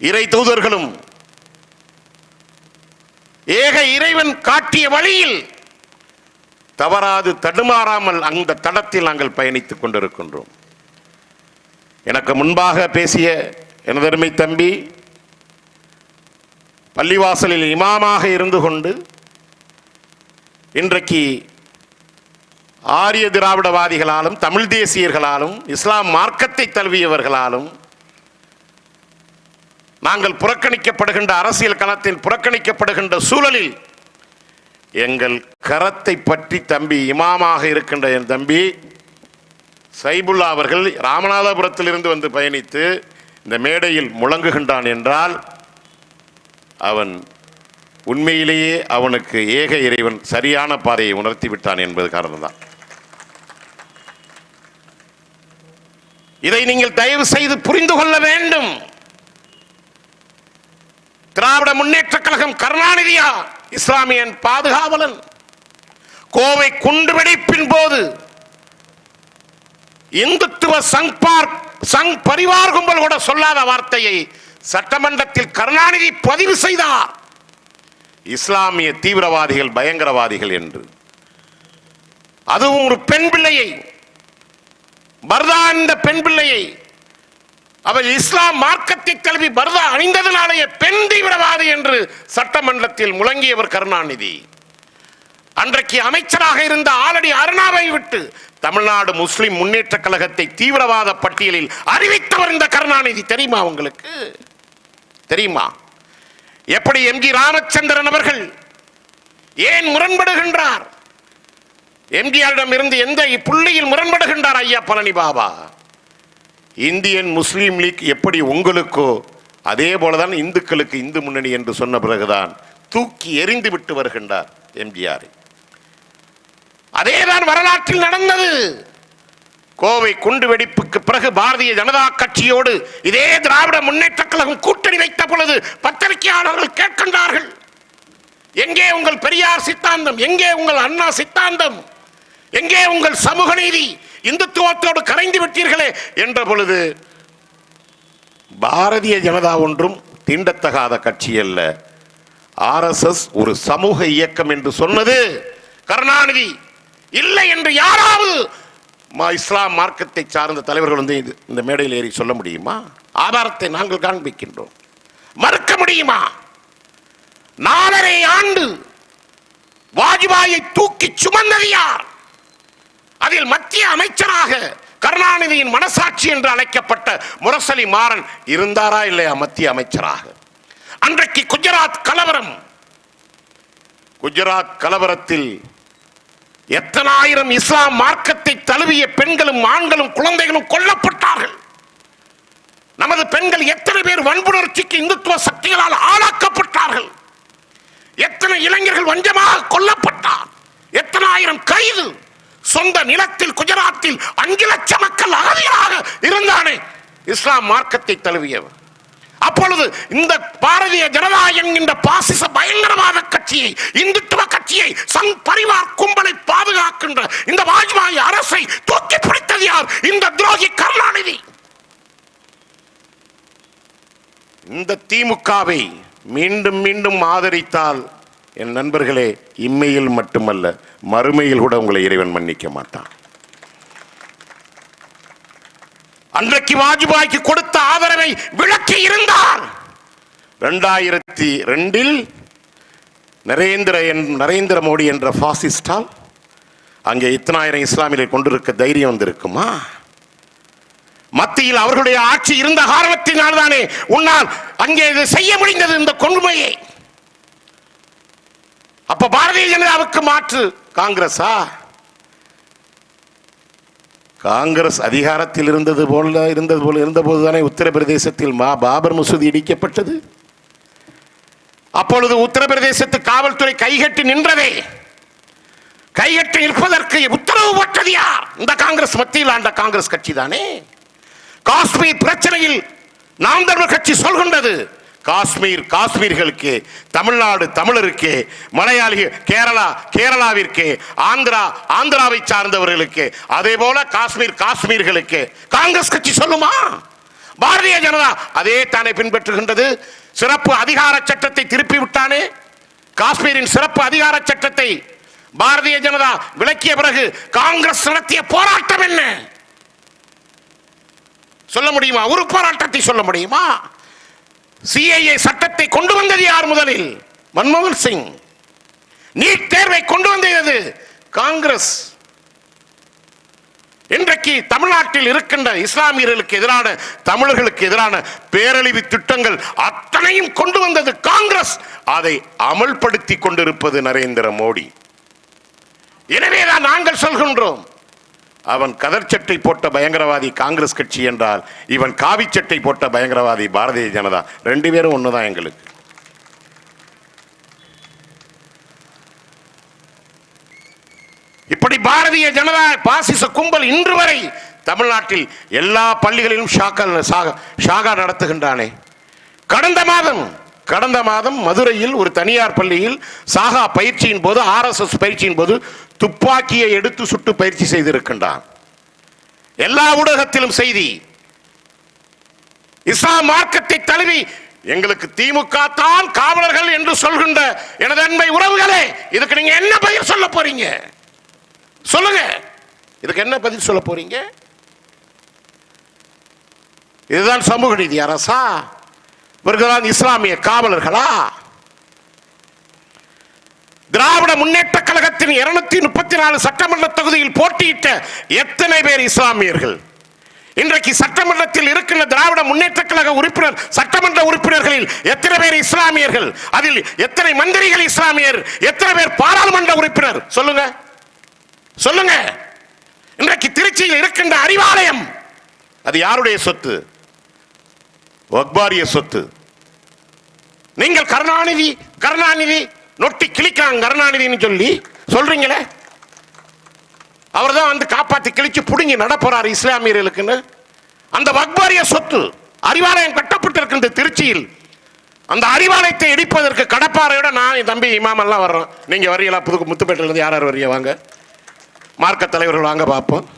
இறை தூதர்களும் ஏக இறைவன் காட்டிய வழியில் தவறாது தடுமாறாமல் அந்த தடத்தில் நாங்கள் பயணித்துக் கொண்டிருக்கின்றோம். எனக்கு முன்பாக பேசிய எனதருமை தம்பி பள்ளிவாசலில் இமாமாக இருந்து கொண்டு இன்றைக்கு ஆரிய திராவிடவாதிகளாலும் தமிழ் தேசியர்களாலும் இஸ்லாம் மார்க்கத்தை தழுவியவர்களாலும் நாங்கள் புறக்கணிக்கப்படுகின்ற அரசியல் களத்தில் புறக்கணிக்கப்படுகின்ற சூழலில் எங்கள் கரத்தை பற்றி தம்பி இமாமாக இருக்கின்ற என் தம்பி சைபுல்லா அவர்கள் ராமநாதபுரத்திலிருந்து வந்து பயணித்து இந்த மேடையில் முழங்குகின்றான் என்றால் அவன் உண்மையிலேயே அவனுக்கு ஏக இறைவன் சரியான பாதையை உணர்த்தி விட்டான் என்பது காரணம்தான். இதை நீங்கள் தயவு செய்து புரிந்து கொள்ள வேண்டும். திராவிட முன்னேற்ற கழகம் கருணாநிதியா இஸ்லாமியன் பாதுகாவலன். கோவை குண்டுவெடிப்பின் போது இந்துத்துவ சங் பார்க் சங் பரிவார் கும்பல் கூட சொல்லாத வார்த்தையை சட்டமன்றத்தில் கருணாநிதி பதிவு செய்தார். இஸ்லாமிய தீவிரவாதிகள் பயங்கரவாதிகள் என்று. அதுவும் ஒரு பெண் பிள்ளையை பர்தா என்ற பெண் பிள்ளையை அவர் இஸ்லாம் மார்க்கத்தை கல்வி பர்தா அணிந்ததினாலேயே பெண் தீவிரவாதி என்று சட்டமன்றத்தில் முழங்கியவர் கருணாநிதி. அன்றைக்கு அமைச்சராக இருந்த ஆலடி அருணாவை விட்டு தமிழ்நாடு முஸ்லிம் முன்னேற்ற கழகத்தை தீவிரவாத பட்டியலில் அறிவித்தவர் இந்த கருணாநிதி. தெரியுமா உங்களுக்கு? தெரியுமா? எப்படி எம் ஜி ராமச்சந்திரன் அவர்கள் ஏன் முரண்படுகின்றார்? எம்ஜிஆரிடம் இருந்து எந்த புள்ளியில் முரண்படுகின்றார் ஐயா Palani Baba? Indian Muslim league எப்படி உங்களுக்கோ அதே போலதான் இந்துக்களுக்கு இந்து முன்னணி என்று சொன்ன பிறகுதான் தூக்கி எறிந்து விட்டு வருகின்றார் எம்ஜிஆர். அதேதான் வரலாற்றில் நடந்தது. கோவை குண்டு வெடிப்புக்கு பிறகு பாரதிய ஜனதா கட்சியோடு இதே திராவிட முன்னேற்ற கழகம் கூட்டணி வைத்த பொழுது பத்திரிகையாளர்கள் கேட்கின்றார்கள். எங்கே உங்கள் பெரியார் சித்தாந்தம்? எங்கே உங்கள் அண்ணா சித்தாந்தம்? எங்கே உங்கள் சமூக நீதி? இந்துத்துவத்தோடு கரைந்து விட்டீர்களே என்ற பொழுது பாரதிய ஜனதா ஒன்றும் தீண்டத்தகாத கட்சி அல்ல. ஆர்எஸ்எஸ் ஒரு சமூக இயக்கம் என்று சொன்னது கருணாநிதி. இல்லை என்று யாராவது இஸ்லாம் மார்க்கத்தை சார்ந்த தலைவர்கள் வந்து இது- இந்த மேடையில் ஏறி சொல்ல முடியுமா? ஆதாரத்தை நாங்கள் காண்பிக்கின்றோம். மறுக்க முடியுமா? நாலரை ஆண்டு வாஜ்பாயை தூக்கி சுமந்தது யார்? அதில் மத்திய அமைச்சராக கருணாநிதியின் மனசாட்சி என்று அழைக்கப்பட்ட முரசலி மாறன் இருந்தாரா இல்லையா மத்திய அமைச்சராக? அன்றைக்கு குஜராத் கலவரம். குஜராத் கலவரத்தில் எத்தனாயிரம் இஸ்லாம் மார்க்கத்தை தழுவிய பெண்களும் ஆண்களும் குழந்தைகளும் கொல்லப்பட்டார்கள். நமது பெண்கள் எத்தனை பேர் வன்புணர்ச்சிக்கு இந்துத்துவ சக்திகளால் ஆளாக்கப்பட்டார்கள்? எத்தனை இளைஞர்கள் வஞ்சமாக கொல்லப்பட்டார்? எத்தனை ஆயிரம் கைது? சொந்த நிலத்தில் குஜராத்தில் அஞ்சு லட்சம் மக்கள் அகதியாக இருந்தானே. இஸ்லாம் மார்க்கத்தை தழுவியவர். அப்பொழுது இந்த பாரதிய ஜனதா என்கின்ற பாசிச பயங்கரவாத கட்சியை இந்துத்துவ கட்சியை சங் பரிவார் கும்பலை பாதுகாக்கின்ற இந்த வாஜ்பாய் அரசை தூக்கி பிடித்தது யார்? இந்த துரோகி கருணாநிதி. இந்த திமுகவை மீண்டும் மீண்டும் ஆதரித்தால் என் நண்பர்களே இம்மையில் மட்டுமல்ல மறுமையில் கூட உங்களை இறைவன் மன்னிக்க மாட்டான். அன்றைக்கு வாஜ்பாய்க்கு கொடுத்த ஆதரவை விளக்கி இருந்தார் ரெண்டாயிரத்தி ரெண்டில் நரேந்திர என் நரேந்திர மோடி என்ற பாசிஸ்டால் அங்கே இத்தனாயிரம் இஸ்லாமியரை கொண்டிருக்க தைரியம் வந்திருக்குமா? மத்தியில் அவர்களுடைய ஆட்சி இருந்த காரணத்தினால்தானே உன்னால் அங்கே செய்ய முடிந்தது இந்த கொடுமையை அப்ப பாரதிய ஜனதாவுக்கு மாற்று. காங்கிரஸா? காங்கிரஸ் அதிகாரத்தில் இருந்தது போல இருந்தது போல இருந்தபோது தானே உத்தரப்பிரதேசத்தில் மா பாபர் மசூதி இடிக்கப்பட்டது? அப்பொழுது உத்தரப்பிரதேசத்து காவல்துறை கைகட்டி நின்றதே. கைகட்டி நிற்பதற்கு உத்தரவு போட்டது யார்? இந்த காங்கிரஸ் மத்தியில் ஆண்ட காங்கிரஸ் கட்சி தானே காஷ்மீர் பிரச்சனையில் நாம் தமிழர் கட்சி சொல்கின்றது. காஷ்மீர் காஷ்மீர்களுக்கு தமிழ்நாடு தமிழருக்கு மலையாளி கேரளா கேரளாவிற்கு ஆந்திரா ஆந்திராவை சார்ந்தவர்களுக்கு அதே போல காஷ்மீர் காஷ்மீர்களுக்கு. காங்கிரஸ் கட்சி சொல்லுமா? பாரதிய ஜனதா அதே தானே பின்பற்றுகின்றது. சிறப்பு அதிகார சட்டத்தை திருப்பி விட்டானே. காஷ்மீரின் சிறப்பு அதிகார சட்டத்தை பாரதிய ஜனதா விளக்கிய பிறகு காங்கிரஸ் நடத்திய போராட்டம் என்ன? சொல்ல முடியுமா? ஒரு போராட்டத்தை சொல்ல முடியுமா? சிஐஏ சட்டத்தை கொண்டு வந்தது யார் முதலில்? மன்மோகன் சிங். நீட் தேர்வை கொண்டு வந்தது காங்கிரஸ். இன்றைக்கு தமிழ்நாட்டில் இருக்கின்ற இஸ்லாமியர்களுக்கு எதிரான தமிழர்களுக்கு எதிரான பேரழிவு திட்டங்கள் அத்தனையும் கொண்டு வந்தது காங்கிரஸ். அதை அமல்படுத்தி கொண்டிருப்பது நரேந்திர மோடி. எனவேதான் நாங்கள் சொல்கின்றோம் அவன் கதர் சட்டை போட்ட பயங்கரவாதி காங்கிரஸ் கட்சி என்றால் இவன் காவி சட்டை போட்ட பயங்கரவாதி பாரதிய ஜனதா. ரெண்டு பேரும் ஒண்ணுதான் எங்களுக்கு. இப்படி பாரதிய ஜனதா பாசிச கும்பல் இன்று வரை தமிழ்நாட்டில் எல்லா பள்ளிகளிலும் ஷாக்கா ஷாகா நடத்துகின்றானே. கடந்த மாதம் கடந்த மாதம் மதுரையில் ஒரு தனியார் பள்ளியில் சாகா பயிற்சியின் போது ஆர்எஸ்எஸ் பயிற்சியின் போது துப்பாக்கியை எடுத்து சுட்டு பயிற்சி செய்திருக்கின்றான் எல்லா ஊடகத்திலும் செய்தி. இஸ்லாம் மார்க்கத்தை தழுவி எங்களுக்கு திமுக தான் காவலர்கள் என்று சொல்கின்ற எனது அன்பை உறவுகளே இதுக்கு நீங்க என்ன பதில் சொல்ல போறீங்க? சொல்லுங்க. இதுக்கு என்ன பதில் சொல்ல போறீங்க? இதுதான் சமூக நீதி அரசா? இவர்கள்தான் இஸ்லாமிய காவலர்களா? திராவிட முன்னேற்ற கழகத்தின் இருநூத்தி முப்பத்தி நாலு சட்டமன்ற தொகுதியில் போட்டியிட்ட எத்தனை பேர் இஸ்லாமியர்கள்? இன்றைக்கு சட்டமன்றத்தில் இருக்கின்ற திராவிட முன்னேற்ற கழக உறுப்பினர் சட்டமன்ற உறுப்பினர்களில் எத்தனை பேர் இஸ்லாமியர்கள்? அதில் எத்தனை மந்திரிகள் இஸ்லாமியர்? எத்தனை பேர் பாராளுமன்ற உறுப்பினர்? சொல்லுங்க. சொல்லுங்க. இன்றைக்கு திருச்சியில் இருக்கின்ற அறிவாலயம் அது யாருடைய சொத்து? வக்பாரிய சொத்து. நீங்கள் கருணாநிதி கருணாநிதி நொட்டி கிழிக்கிறாங்க கருணாநிதின்னு சொல்லி. சொல்றீங்களே? அவர் தான் வந்து காப்பாத்தி கிழிச்சு புடுங்கி நடப்போறார் இஸ்லாமியர்களுக்குன்னு. அந்த வக்பாரிய சொத்து அறிவாலயம் கட்டப்பட்டிருக்கின்ற திருச்சியில். அந்த அறிவாலயத்தை இடிப்பதற்கு கடப்பாறையோட நான் என் தம்பி இமாமெல்லாம் வர்றோம். நீங்க வரீங்களா புது முத்துப்பேட்டையில இருந்து யார் யார் வரீங்க வாங்க. மார்க்க தலைவர்கள் வாங்க பார்ப்போம்.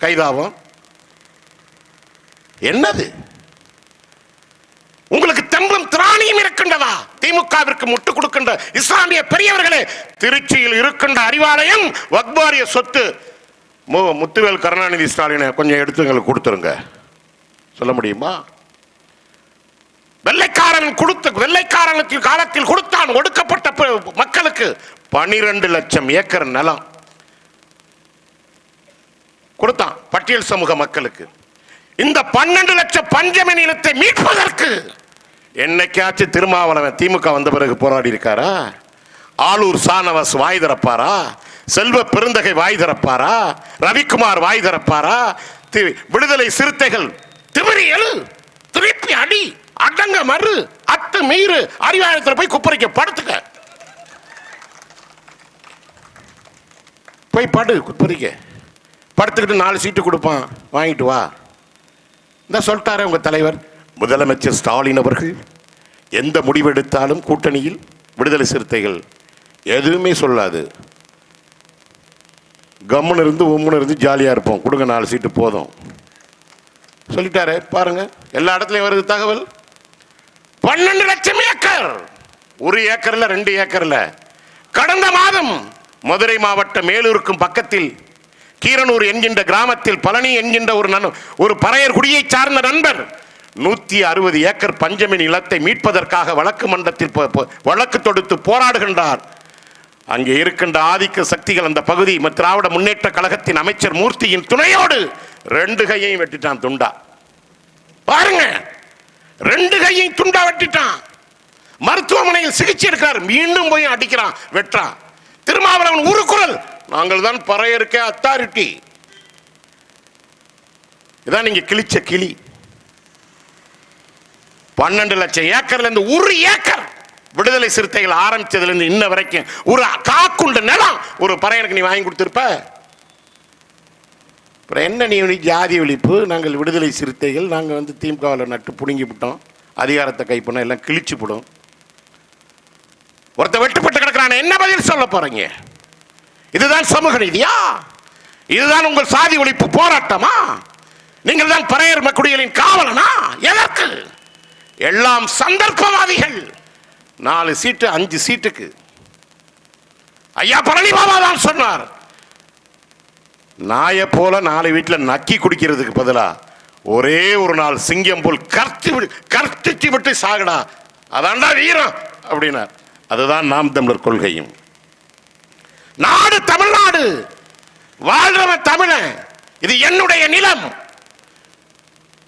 கைதாவோம். என்னது? உங்களுக்கு தெம்பும் திராணியும் இருக்கின்றதா? திமுகவிற்கு முட்டு கொடுக்கின்ற இஸ்லாமிய பெரியவர்களே திருச்சியில் இருக்கின்ற அறிவாலயம் வக்பாரிய சொத்து. முத்துவேல் கருணாநிதி ஸ்டாலினை கொஞ்சம் எடுத்து எங்களுக்கு கொடுத்துருங்க. சொல்ல முடியுமா? வெள்ளைக்காரன் கொடுத்த வெள்ளைக்காரனுக்கு காலத்தில் கொடுத்தான் ஒடுக்கப்பட்ட மக்களுக்கு பனிரெண்டு லட்சம் ஏக்கர் நிலம். கொடுத்தான் பட்டியல் சமூக மக்களுக்கு. இந்த பன்னெண்டு லட்சம் பஞ்சமி நிலத்தை மீட்பதற்கு என்னைக்காச்சும் திருமாவளவன் திமுக வந்த பிறகு போராடி இருக்காரா? ஆளூர் சானவாஸ் வாய் திறப்பாரா? செல்வ பெருந்தகை வாய் திறப்பாரா? ரவிக்குமார் வாய் திறப்பாரா? தி- விடுதலை சிறுத்தைகள் திமிரி எழு திருப்பி அடி அடங்க மறு அத்து மீறு அறிவாயத்தில் போய் குப்பரைக்க படுத்துக்க. போய் படு குப்பரிக்க. படுத்துக்கிட்டு நாலு சீட்டு கொடுப்பான் வாங்கிட்டு வா. இந்த சொல்லிட்டாரு உங்கள் தலைவர். முதலமைச்சர் ஸ்டாலின் அவர்கள் எந்த முடிவெடுத்தாலும் கூட்டணியில் விடுதலை சிறுத்தைகள் எதுவுமே சொல்லாது. கம்முன்னு இருந்து உம்முன்னு இருந்து ஜாலியாக இருப்போம். கொடுங்க நாலு சீட்டு போதும். சொல்லிட்டாரே. பாருங்க எல்லா இடத்துலையும் வருது தகவல். பன்னெண்டு லட்சம் ஏக்கர்! ஒரு ஏக்கர்ல ரெண்டு ஏக்கர்ல. கடந்த மாதம் மதுரை மாவட்டம் மேலூருக்கும் பக்கத்தில் கீரனூர் என்கின்ற கிராமத்தில் பழனி என்கின்ற ஒரு நன் ஒரு பறையர் குடியை சார்ந்த நண்பர் நூத்தி அறுபது ஏக்கர் பஞ்சமி நிலத்தை மீட்பதற்காக வழக்கு மன்றத்தில் வழக்கு தொடுத்து போராடுகின்றார். அங்கே இருக்கின்ற ஆதிக்க சக்திகள் அந்த பகுதி திராவிட முன்னேற்ற கழகத்தின் அமைச்சர் மூர்த்தியின் துணையோடு ரெண்டு கையையும் வெட்டிட்டான் துண்டா. பாருங்க ரெண்டு கையையும் துண்டா வெட்டிட்டான். மருத்துவமனையில் சிகிச்சை எடுக்கிறார் மீண்டும் போய் அடிக்கிறான் வெட்டுறான். திருமாவளவன் ஒரு நாங்கள் தான் பறையருக்கே அத்தாரிட்டி இதான் நீங்க கிழிச்ச கிளி. பன்னெண்டு லட்சம் ஏக்கர்ல இருந்து ஒரு ஏக்கர் விடுதலை சிறுத்தைகள் ஆரம்பிச்சதுல இருந்து இன்ன வரைக்கும் ஒரு காக்குண்ட நிலம் ஒரு பறையனுக்கு நீ வாங்கி கொடுத்துருப்ப. அப்புறம் என்ன நீ ஜாதி ஒழிப்பு? நாங்கள் விடுதலை சிறுத்தைகள் நாங்கள் வந்து திமுகவில் நட்டு புடுங்கி விட்டோம் அதிகாரத்தை கைப்பண்ண எல்லாம் கிழிச்சு போடும். ஒருத்த வெட்டுப்பட்டு கிடக்கிறான என்ன பதில் சொல்ல போறீங்க? இதுதான் சமூக நீதியா? இதுதான் உங்கள் சாதி ஒழிப்பு போராட்டமா? நீங்கள் தான் பறையர் மக்குடிகளின் காவலனா? எல்லாம் சந்தர்ப்பவாதிகள். நாலு சீட்டு அஞ்சு சீட்டுக்கு. ஐயா பழனி பாபா தான் சொன்னார். நாயை போல நாலு வீட்டில் நக்கி குடிக்கிறதுக்கு பதிலா ஒரே ஒரு நாள் சிங்கம் போல் கர்த்தி கர்த்திச்சு விட்டு சாகடா. அதான்டா வீரம் அப்படின்னார். அதுதான் நாம் தமிழர் கொள்கையும். நாடு தமிழ்நாடு வாழ்றவன் தமிழன். இது என்னுடைய நிலம்.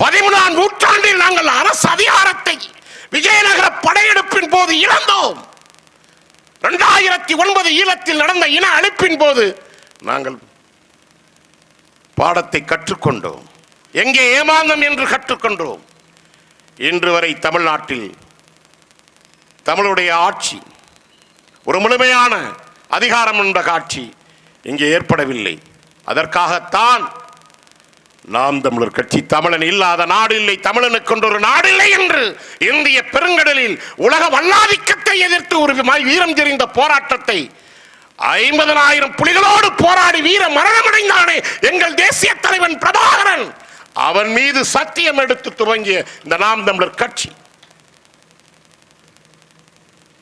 பதிமூணாம் நூற்றாண்டில் நாங்கள் அரசு அதிகாரத்தை விஜயநகர படையெடுப்பின் போது இழந்தோம் இரண்டாயிரத்தி ஒன்பது ஈழத்தில் நடந்த இன அழிப்பின் போது நாங்கள் பாடத்தை கற்றுக்கொண்டோம். எங்கே ஏமாந்தம் என்று கற்றுக்கொண்டோம். இன்று வரை தமிழ்நாட்டில் தமிழுடைய ஆட்சி ஒரு முழுமையான அதிகாரம் என்ற காட்சி இங்கே ஏற்படவில்லை. அதற்காகத்தான் நாம் தமிழர் கட்சி தமிழன் இல்லாத நாடு இல்லை தமிழனுக்கு ஒரு நாடு இல்லை என்று இந்திய பெருங்கடலில் உலக வல்லாதிக்கத்தை எதிர்த்து ஒரு வீரம் தெரிந்த போராட்டத்தை ஐம்பதனாயிரம் புலிகளோடு போராடி வீர மரணமடைந்தானே எங்கள் தேசிய தலைவன் பிரபாகரன். அவன் மீது சத்தியம் எடுத்து துவங்கிய இந்த நாம் தமிழர் கட்சி.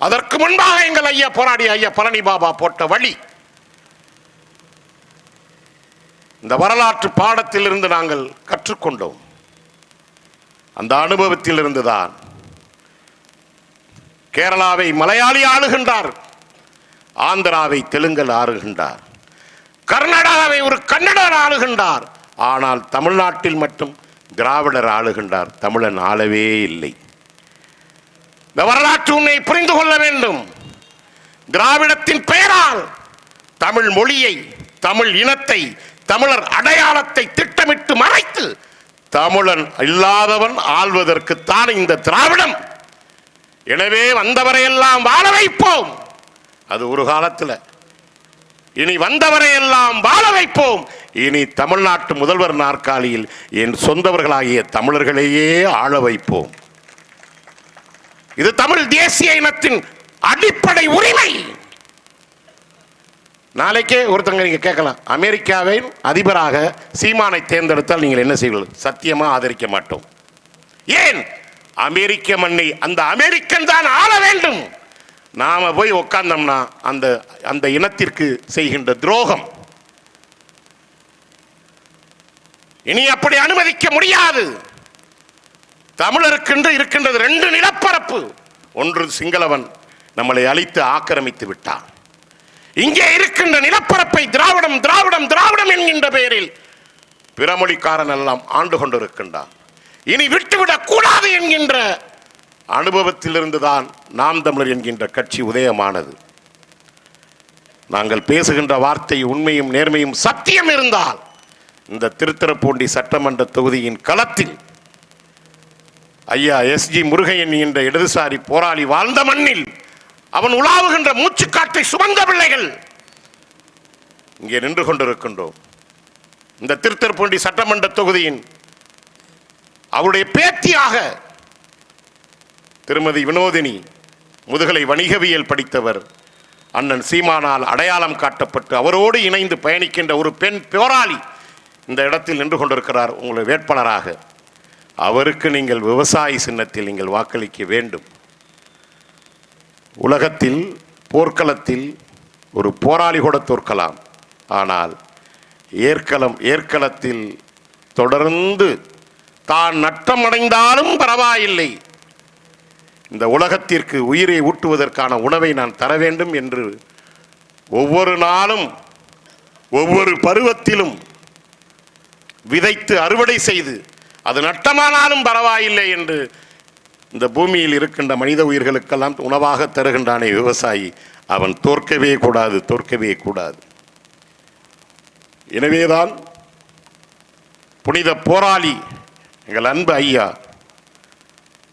அதற்கு முன்பாக எங்கள் ஐயா போராடிய ஐயா பழனி பாபா போட்ட வழி இந்த வரலாற்று பாடத்திலிருந்து நாங்கள் கற்றுக்கொண்டோம். அந்த அனுபவத்தில் இருந்துதான் கேரளாவை மலையாளி ஆளுகின்றார் ஆந்திராவை தெலுங்கல் ஆளுகின்றார் கர்நாடகாவை ஒரு கன்னடர் ஆளுகின்றார் ஆனால் தமிழ்நாட்டில் மட்டும் திராவிடர் ஆளுகின்றார் தமிழன் ஆளவே இல்லை. இந்த வரலாற்று உண்மை புரிந்து கொள்ள வேண்டும். திராவிடத்தின் பெயரால் தமிழ் மொழியை தமிழ் இனத்தை தமிழர் அடையாளத்தை திட்டமிட்டு மறைத்து தமிழன் இல்லாதவன் ஆள்வதற்குத்தான் இந்த திராவிடம்? எனவே வந்தவரையெல்லாம் வாழ வைப்போம். அது ஒரு காலத்தில். இனி வந்தவரையெல்லாம் வாழ வைப்போம். இனி தமிழ்நாட்டு முதல்வர் நாற்காலியில் என் சொந்தவர்களாகிய தமிழர்களையே ஆள வைப்போம். இது தமிழ் தேசிய இனத்தின் அடிப்படை உரிமை. நாளைக்கே ஒருத்தங்க நீங்க கேட்கலாம். அமெரிக்காவின் அதிபராக சீமானை தேர்ந்தெடுத்தால் நீங்கள் என்ன செய்வீர்கள்? சத்தியமா ஆதரிக்க மாட்டோம். ஏன்? அமெரிக்க மண்ணை அந்த அமெரிக்கன் தான் ஆள வேண்டும். நாம போய் உட்கார்ந்தோம்னா அந்த அந்த இனத்திற்கு செய்கின்ற துரோகம். இனி அப்படி அனுமதிக்க முடியாது. தமிழருக்கென்று இருக்கின்றது ரெண்டு நிலப்பரப்பு. ஒன்று சிங்களவன் நம்மளை அழித்து ஆக்கிரமித்து விட்டான். இங்கே இருக்கின்ற நிலப்பரப்பை திராவிடம் திராவிடம் திராவிடம் என்கின்ற பெயரில் பிறமொழிக்காரன் எல்லாம் ஆண்டு கொண்டிருக்கின்றான். இனி விட்டுவிடக் கூடாது என்கின்ற அனுபவத்திலிருந்துதான் நாம் தமிழர் என்கின்ற கட்சி உதயமானது. நாங்கள் பேசுகின்ற வார்த்தை உண்மையும் நேர்மையும் சத்தியம் இருந்தால் இந்த திருத்திரப்பூண்டி சட்டமன்ற தொகுதியின் களத்தில் ஐயா எஸ்ஜி முருகையன் என்ற இடதுசாரி போராளி வாழ்ந்த மண்ணில் அவன் உலாவுகின்ற மூச்சுக்காற்றை சுமந்த பிள்ளைகள். இங்கே நின்று கொண்டிருக்கின்றோம். இந்த திருத்தர்பூண்டி சட்டமன்ற தொகுதியின் அவருடைய பேத்தியாக திருமதி வினோதினி முதுகலை வணிகவியல் படித்தவர் அண்ணன் சீமானால் அடையாளம் காட்டப்பட்டு அவரோடு இணைந்து பயணிக்கின்ற ஒரு பெண் போராளி இந்த இடத்தில் நின்று கொண்டிருக்கிறார் உங்களுடைய வேட்பாளராக. அவருக்கு நீங்கள் விவசாயி சின்னத்தில் நீங்கள் வாக்களிக்க வேண்டும். உலகத்தில் போர்க்களத்தில் ஒரு போராளி கூட தோற்கலாம். ஆனால் ஏற்களம் ஏற்களத்தில் தொடர்ந்து தான் நட்டமடைந்தாலும் பரவாயில்லை. இந்த உலகத்திற்கு உயிரை ஊட்டுவதற்கான உணவை நான் தர வேண்டும் என்று ஒவ்வொரு நாளும் ஒவ்வொரு பருவத்திலும் விதைத்து அறுவடை செய்து அது நட்டமானாலும் பரவாயில்லை என்று இந்த பூமியில் இருக்கின்ற மனித உயிர்களுக்கெல்லாம் உணவாக தருகின்றானே விவசாயி. அவன் தோற்கவே கூடாது தோற்கவே கூடாது. எனவேதான் புனித போராளி எங்கள் அன்பு ஐயா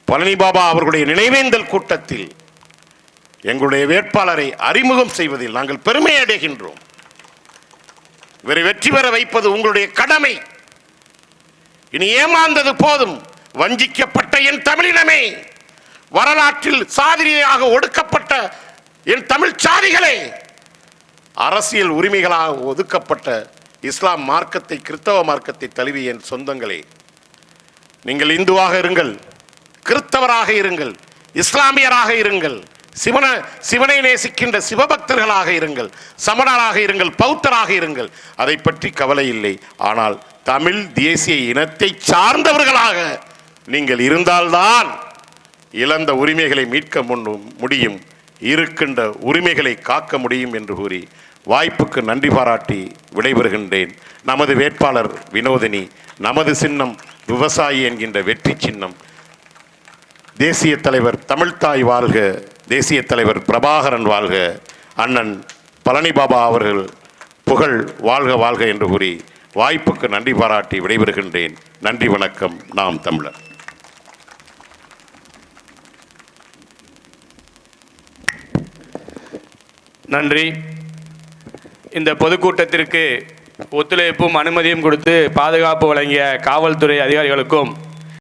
பழனி பாபா அவர்களுடைய நினைவேந்தல் கூட்டத்தில் எங்களுடைய வேட்பாளரை அறிமுகம் செய்வதில் நாங்கள் பெருமை அடைகின்றோம். இவரை வெற்றி பெற வைப்பது உங்களுடைய கடமை. இனி ஏமாந்தது போதும். வஞ்சிக்கப்பட்ட என் தமிழினமே. வரலாற்றில் சாதிரியாக ஒடுக்கப்பட்ட என் தமிழ் சாதிகளே. அரசியல் உரிமைகளாக ஒதுக்கப்பட்ட இஸ்லாம் மார்க்கத்தை கிறிஸ்தவ மார்க்கத்தை தழுவிய என் சொந்தங்களே. நீங்கள் இந்துவாக இருங்கள் கிறிஸ்தவராக இருங்கள் இஸ்லாமியராக இருங்கள் சிவன சிவனை நேசிக்கின்ற சிவபக்தர்களாக இருங்கள் சமணராக இருங்கள் பௌத்தராக இருங்கள். அதை பற்றி கவலை இல்லை. ஆனால் தமிழ் தேசிய இனத்தை சார்ந்தவர்களாக நீங்கள் இருந்தால்தான் இழந்த உரிமைகளை மீட்க முன்னும் முடியும் இருக்கின்ற உரிமைகளை காக்க முடியும் என்று கூறி வாய்ப்புக்கு நன்றி பாராட்டி விடைபெறுகின்றேன். நமது வேட்பாளர் வினோதினி நமது சின்னம் விவசாயி என்கின்ற வெற்றி சின்னம். தேசிய தலைவர் தமிழ்தாய் வாழ்க தேசிய தலைவர் பிரபாகரன் வாழ்க அண்ணன் பழனி பாபா அவர்கள் புகழ் வாழ்க வாழ்க என்று கூறி வாய்ப்புக்கு நன்றி பாராட்டி விடைபெறுகின்றேன். நன்றி வணக்கம். நாம் தமிழர். நன்றி. இந்த பொதுக்கூட்டத்திற்கு ஒத்துழைப்பும் அனுமதியும் கொடுத்து பாதுகாப்பு வழங்கிய காவல்துறை அதிகாரிகளுக்கும்